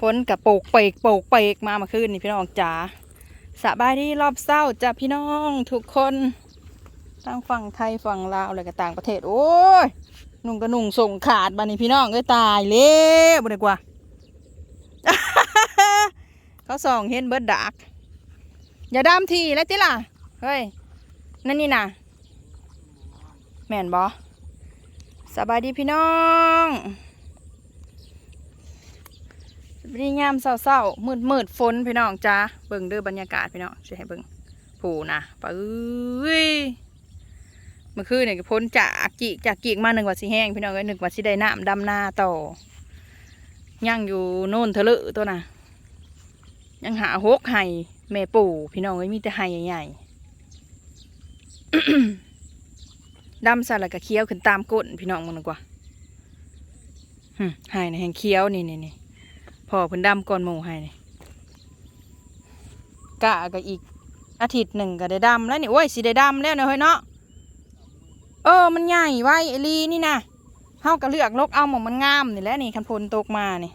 ฝนกับโปกเปกโปกเปกมาเมาคืนนี่พี่น้องจ๋าสบายดีรอบเศร้าจ้ะพี่น้องทุกคนทั้งฝั่งไทยฝั่งลาวอะไรก็ต่างประเทศ โอ้ยนุ่งก็นุ่งส่งขาดบานี่พี่น้องเอ้ยตายเละบ่ได้กว่า เขาส่องเห็นเบิร์ดดักอย่าดำทีแล้วติล่ะเฮ้ยนั่นนี่นะแม่นบอสบายดีพี่น้อง สบายดียามเศร้าๆมืดมืดๆฝนพี่น้องจ้าเบิ่งเด้อบรรยากาศพี่น้องช่วยให้เบิ่งผูนะปะเอ้ยเมื่อคืนเนี่ยพ้นจากกีกจากกีกมาหนึ่งวัดสิแห้งพี่น้องเอ้ยหนึ่งวัดสิได้น้ำดำนาต่อย่างอยู่โน่นเถลึตัวน่ะ ยังหาหกไห่แม่ปู่พี่น้องเอ้ยมีแต่ไห่ใหญ่ๆดำส่แล้วก็เคี้ยวขึ้นตามก้นพี่น้องมึงกว่าไห่ในแห่งเคี้ยวนี่นี่นี่ พอเพิ่นดำก่อนหมูไห่นี่กะก็อีกอาทิตย์หนึ่งก็ได้ดำแล้วนี่โอ้ยสิได้ดำแล้วเนาะเฮ้ยเนาะเออมันใหญ่ไว้อลีนี่นะเฮาก็เลือกลกเอาหมองมันงามนี่แหละนี่คันพลตกมานี่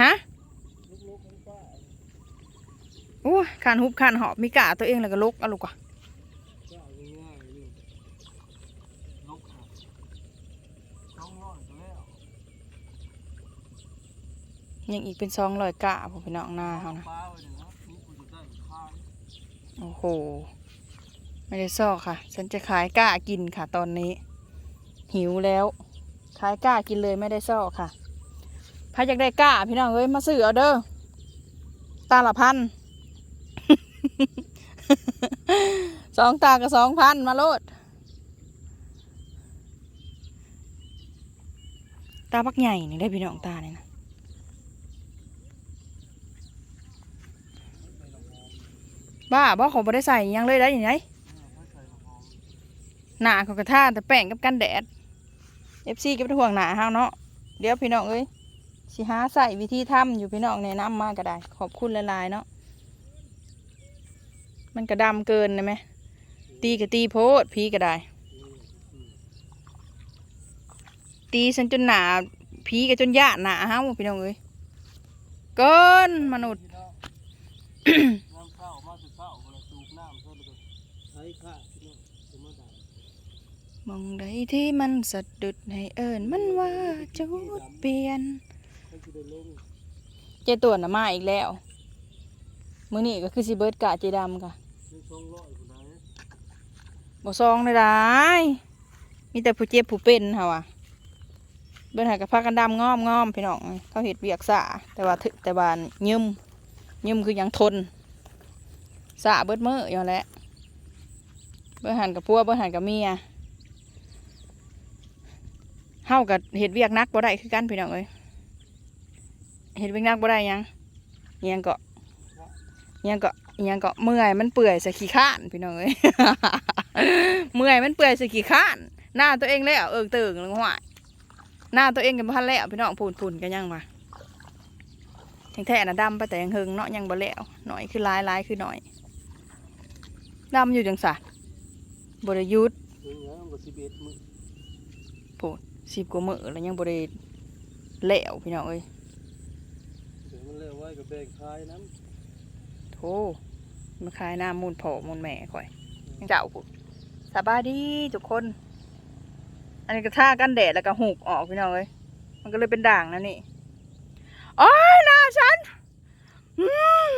ฮะโอ้ขานหุบขานหอบมีกะตัวเองแล้วก็ลกเอาลูกว่ะ ยังอีกเป็นซองลอยกะผมพี่น้องหน้าเขานะโอ้โห ไม่ได้ซอกค่ะ ฉันจะขายกะกินค่ะ ตอนนี้ หิวแล้ว ขายกะกินเลยไม่ได้ซอกค่ะใครอยากได้กล้าพี่น้องเอ้ยมาซื้อเอาเด้อตาละพันสองตากับสองพันมาโลดตาบักใหญ่นี่ได้พี่น้องตาเนี่ยนะ บ้าบ่เขาบ่ได้ใส่หยังเลยได้ยังไงหนาเขากระทาแต่แป้งกับกันแดดเอฟซีก็เป็นห่วงหนาเฮาเนาะเดี๋ยวพี่น้องเอ้ยสิหาใส่วิธีทำอยู่พี่น้องแนะนำมาก็ได้ ขอบคุณหลายเนาะมันกระดำเกินนะไหมตีก็ตีโพดพีก็ได้ ตีฉันจนหนาพีก็จนยาหนาเฮาพี่น้องเอ้ยเกินมนุษย์ น้ำเข้ามาสุดเข้าเวลาสูบน้ำเท่านั้นก็ใช้ข้าพี่น้องจะมาได้ มองใดที่มันสะดุดให้เอิญมันว่าจุดเปลี่ยน เจตัวน่ะมาอีกแล้ว มื้อนี้ก็คือสิเบิดกะเจดำกะหนึ่งสองร้อยคนไหนบ่ซองได้ได้มีแต่ผู้เจ็บผู้เป็นเฮาอะเบิ่นหากะพากันดำงอมงอมพี่น้องเขาเฮ็ดเวียกสาแต่ว่าถึแต่ว่ายืมยืมคือยังทนสาเบิดมื้ออยู่แหละเบิ่นหันกับพัวเบิ่นหันกับเมีย เฮากับเฮ็ดเวียกหนักบ่ได้คือกันพี่น้องเอ้ยเฮ็ดเวียกหนักบ่ได้หยังอิหยังก็อิหยังก็อิหยังก็เมื่อยมันเปื่อยใส่ขี้ข้านพี่น้องเอ้ยเมื่อยมันเปื่อยสกี่ข้าน หน้าตัวเองแล้วเอิงตึงลงหัวหน้าตัวเองกันพันแล้วพี่น้องพูนพูนกันยังวะแทงแท้น่ะดำไปแต่ยังเฮงเนาะยังบ่แล้วหน่อยคือลายลายคือหน่อยดำอยู่จังสะบริยุทธ์หนึ่งแล้วก็สิบเอ็ดมื้อ สิบกว่ามือแล้วยังบริแล้วพี่น้องเอ้ยเดี๋ยวมันเลี้ยวไว้ก็แบ่งขายน้โธ่มาขายหน้ามูลพ่อมูลแม่ข่อยยังเจ้าพูดสบายดีทุกคน อันนี้ก็ท่ากันแดดแล้วก็หูกออกพี่น้องเอ้ยมันก็เลยเป็นด่างนะนี่โอ้ยหน้าฉันอืม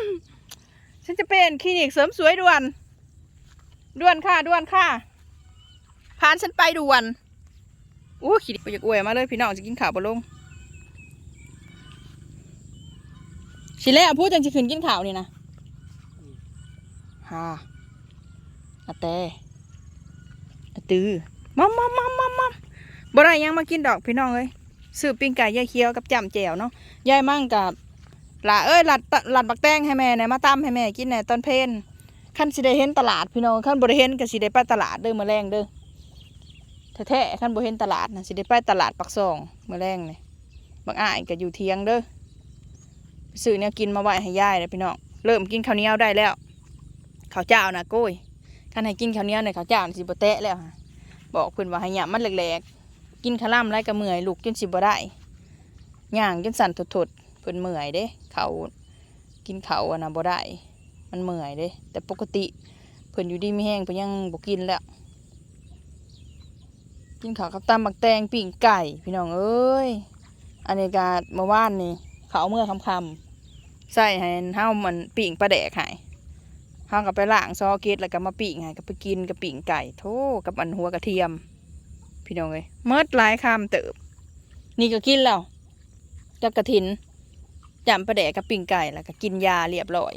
ฉันจะเป็นคลินิกเสริมสวยด่วน ด่วนค่ะด่วนค่ะพานฉันไปด่วน อู้ขี้ดิบอยากอวยมาเลยพี่น้องจะกินข้าวบ่ลงสิแล้วพูดจังสิขึ้นกินข้าวนี่นะฮ่าอาแต่อาตือมัมมัมมัมมัมมัมบ่ได้ยังมากินดอกพี่น้องเอ้ยซื้อปิ้งไก่ยายเคี้ยวกับจำแจ่วเนาะยายมั่งกับหล่าเอ้ยหลัดหลัดบักแตงให้แม่เนี่ยมาตำให้แม่กินเนี่ยตอนเพลนขั้นสิได้เห็นตลาดพี่น้องขั้นบ่ได้เห็นก็สิได้ไปตลาดเด้อมื้อแรงเด้อ แท้ๆขั้นบ่เห็นตลาดนะสิได้ไปตลาดปักซองมื้อแรงนี่บางอ้ายก็อยู่เทียงเด้อซื้อเนี่ยกินมาไว้ให้ยายเลยพี่น้องเริ่มกินข้าวเหนียวได้แล้วข้าวเจ้านะโก้ยขั้นให้กินข้าวเหนียวเนี่ยข้าวเจ้านี่สิบ่แตะแล้วฮะบอกเพิ่นว่าให้หยำมันแหลกกินขะล่ำไรก็เมื่อยลูกจนสิบ่ได้ย่างจนสั่นถดๆเพิ่นเมื่อยเด้เขากินเขาอะนะบ่ได้มันเมื่อยเด้แต่ปกติเพิ่นอยู่ดีไม่แห้งเพิ่นยังบ่กินแล้ว กินข้าวกับตำบักแตงปิ้งไก่ พี่น้องเอ้ยอันนี้ก็เมื่อวานนี่เขาเมื่อคำๆใส่ให้เฮามันปิ้งปลาแดกให้เฮาก็ไปล้างซอเกตแล้วก็มาปิ้งให้ก็ไปกินกับปิ้งไก่โธ่กับอันหัวกระเทียม พี่น้องเอ้ยเมิดหลายคำเติบ นี่ก็กินแล้วกับกระถินจำปลาแดกกับปิ้งไก่แล้วก็กินยาเรียบร้อย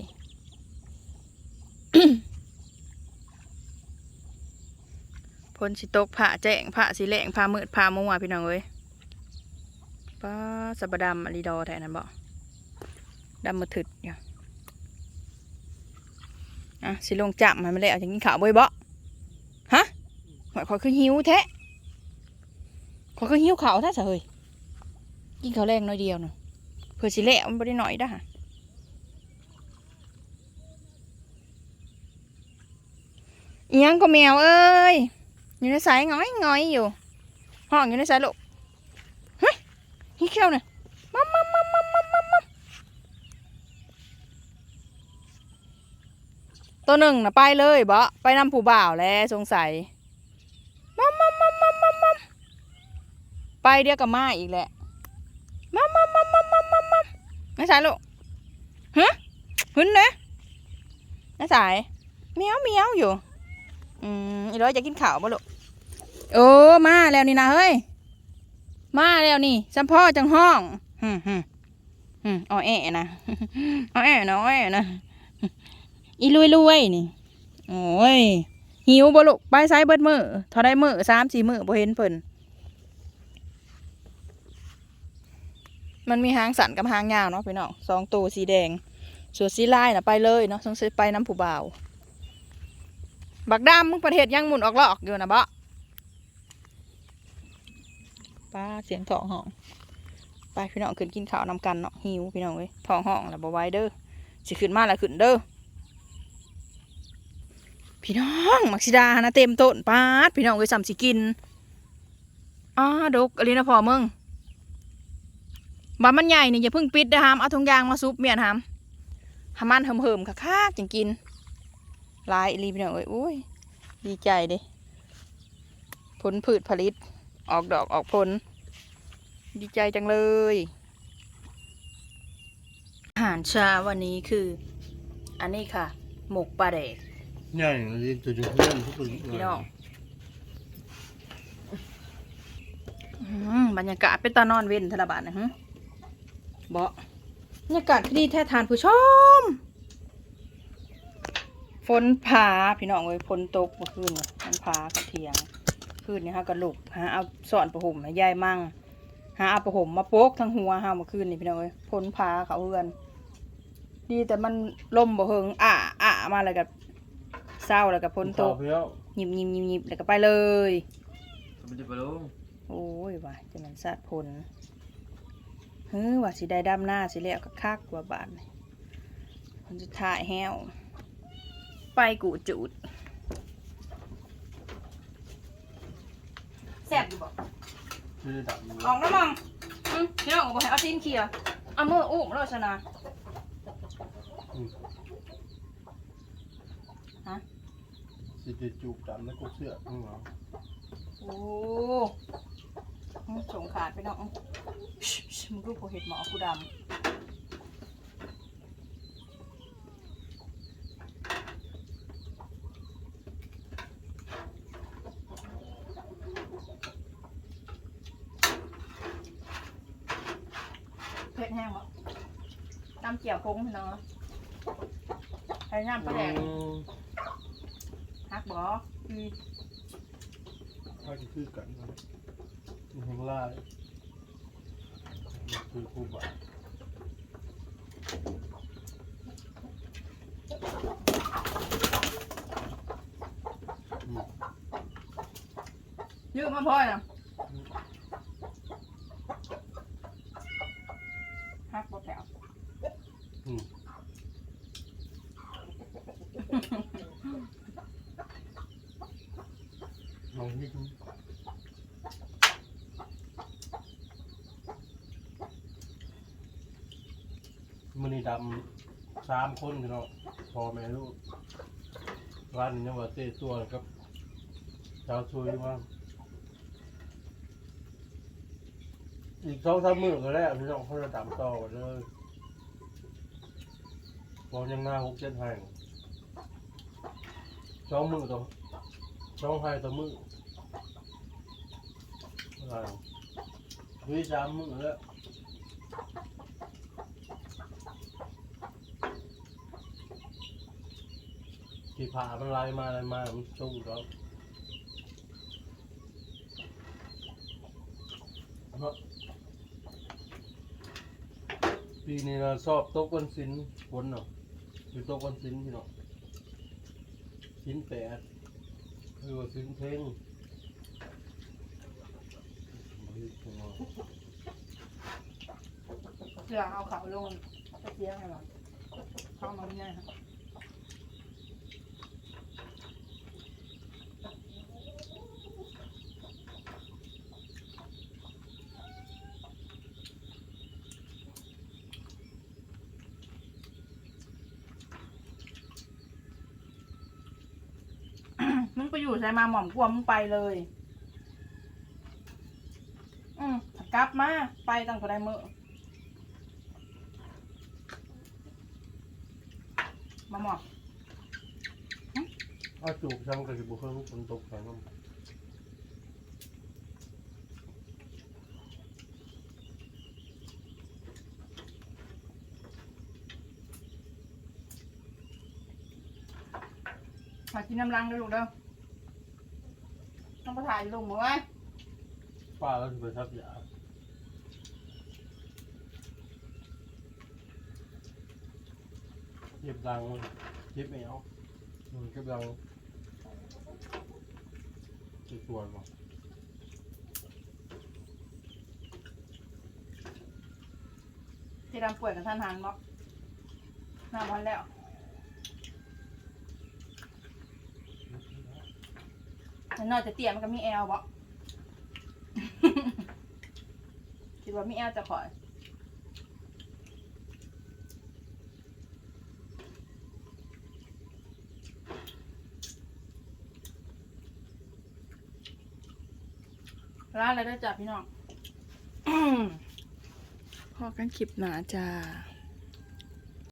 พลสิตกผ่าแจ้งผ่าสีแหลงผ่ามืดผ่ามัวพี่น้องเอ้ยป้าสะบดำอลีดอแทนนั้นบ่ดำมือถึดอยู่อะสิลงจับมันไม่ได้เอาจากกินข้าวบ่อยบ่ฮะหอยขอยคือหิวแท้ขอยคือหิวข้าวแท้เฮ้ยกินข้าวแรงน้อยเดียวนึงเพื่อสิแหลกมันบ่ได้หน่อยด้ะอิหยังก็แมวเอ้ย อยู่ในสายง้อยง้อยอยู่ ห้องอยู่ในสายลูกเฮ้ยฮิเขี้ยวเนี่ยมัมมัมมัมมัมมัมมัมมัมตัวหนึ่งนะไปเลยบ่ไปนำผู้บ่าวแล้วสงสัยมัมมัมมัมมัมมัมมัมไปเดียวกับมาอีกแหละมัมมัมมัมมัมมัมมัมมัมในสายลูกฮะหึนเนะในสายเมียวเมียวอยู่ อืมอีร้อยจะกินข้าวบ่ลูกโอ้มาแล้วนี่นะเฮ้ย มาแล้วนี่สัมพ่อจังห้องฮึมฮึมฮึมเอาแอะนะเอาแอะนะเอาแอะนะอีลุยลุยนี่ โอ้ยหิวบ่ลูกไปไซเบิดมือเท่าได้มือสามสี่มือบ่เห็นเพิ่นมันมีหางสันกับหางยาวเนาะพี่น้องสองตัวสีแดงส่วนสีลายนะไปเลยเนาะสงสัยไปน้ำผู้บ่าว บักดำมึงประเทศยังหมุนออกลอกอยู่นะบ่ป้าเสียงท้องห้อง ไปพี่น้องขึ้นกินข้าวนำกันเนาะหิวพี่น้องเว้ยท้องห้องแล้วบ่ไหวเด้อสิขึ้นมาแล้วขึ้นเด้อพี่น้องมักซิดานะเต็มต้นปาดพี่น้องเอ้ยสำสิกินอ้าดกอะไรนะพ่อมึงบามันใหญ่นี่อย่าเพิ่งปิดนะฮามเอาทงยางมาซุปเมียนฮามหามันเหิมๆคักๆจังกิน ลายอีหลีพี่น้องเอ้ยโอ้ยดีใจเด้ผลพืชผลิต ออกดอกออกผล ดีใจจังเลย อาหารเช้าวันนี้คือ อันนี้ค่ะ หมกปลาแดกใหญ่เรียนตัวจุเพื่อนทุกคนพี่น้องอื้อหือบรรยากาศเป็นตานอนเว้นธนบาทนะฮะเบาะบรรยากาศดีแท้ทานผู้ชม ฝนพาพี่น้องเอ้ยฝนตกเมื่อคืนนี่ฝนพากระเทียงคืนนี้ฮะกระลุกหาเอาสอนประหมให้ยายมั่งหาเอาประหมมาโปกทั้งหัวเฮาเมื่อคืนนี่พี่น้องเอ้ยฝนพาเขาเฮือน ดีแต่มันลมบ่เฮิงอ่าอ่ามาแล้วก็เศร้าแล้วก็ฝนตกเพี้ยวหยิบหยิบหยิบหยิบแล้วก็ไปเลยมันจะไปลงโอ้ยว่ะจะมันสัตว์ผลเฮ้ยว่าสิได้ดำหน้าสิแล้วก็คักกว่าบาทนี่คนจะถ่ายแห้ว ไปกูจูดแซ่บอยู่บ่ไม่ได้ดับออกแล้วมังอืมพี่น้องบอกให้เอาตีนเขี่ยเอามืออุ้มแล้วชนะสิจะจูบดำแล้วก็เสื้อข้างหลังโอ้อืมสงขาดไปน้องชิชิมึงรูปโปเห็ดหมอกูดำ แห้งบ่ตำเกี่ยวพงพี่น้องใช้น้ำปลาแดงฮักบ่คือถ้าจะคือกันนะมันแห้งล่าเลยคือคู่บ่ายืมมาพ่อยนะฮักบ่แถว ลองนิดนึง มันไดำสามคนพี่น้องพ่อแม่ลูกวันนี้ยังว่าเตะตัวกับชาวช่วยมาอีกสองสามมื้อก็แล้วพี่น้องเขาจะดำต่อกันเลยพอยังหน้าหกเจ็ดแห่งสองมื้อต่อสองให้ต่อมื้ออะไรวิสามมื้อแล้ว ที่ผ่ามันไล่มาไล่มามันสู้แล้วเนาะปีนี้เราสอบโต๊ะก้นสินฝนเนาะอยู่โต๊ะก้นสินพี่เนาะสินแปดหรือว่าสินเพ่งเสือเอาเขาลงตะเกียงให้หรอเข้ามาไม่ได้ครับ อยู่ใส่มาหม่อมกลัวมึงไปเลย อืมกลับมา ไปตั้งแต่ได้เมื่อมาหมอบเอาจูบช่างกระสิบุเครื่องฝนตกแข็งน้ำมากินน้ำรังด้วยลูกเด้อ ต้องไปถ่ายลุงมั้งไว้ป้าแล้วจะไปทับยาเก็บดังเก็บไม่เอาอืมเก็บดังจะสวยมั้งที่ดำป่วยกับท่านหันบอกหน้าวันแล้ว แต่นอกจะเตี้ยมันก็มีแอลบอกคิดว่ามีแอลจะขอยร้านอะไรได้จับพี่น้อง พอกันคลิปหนาจ้า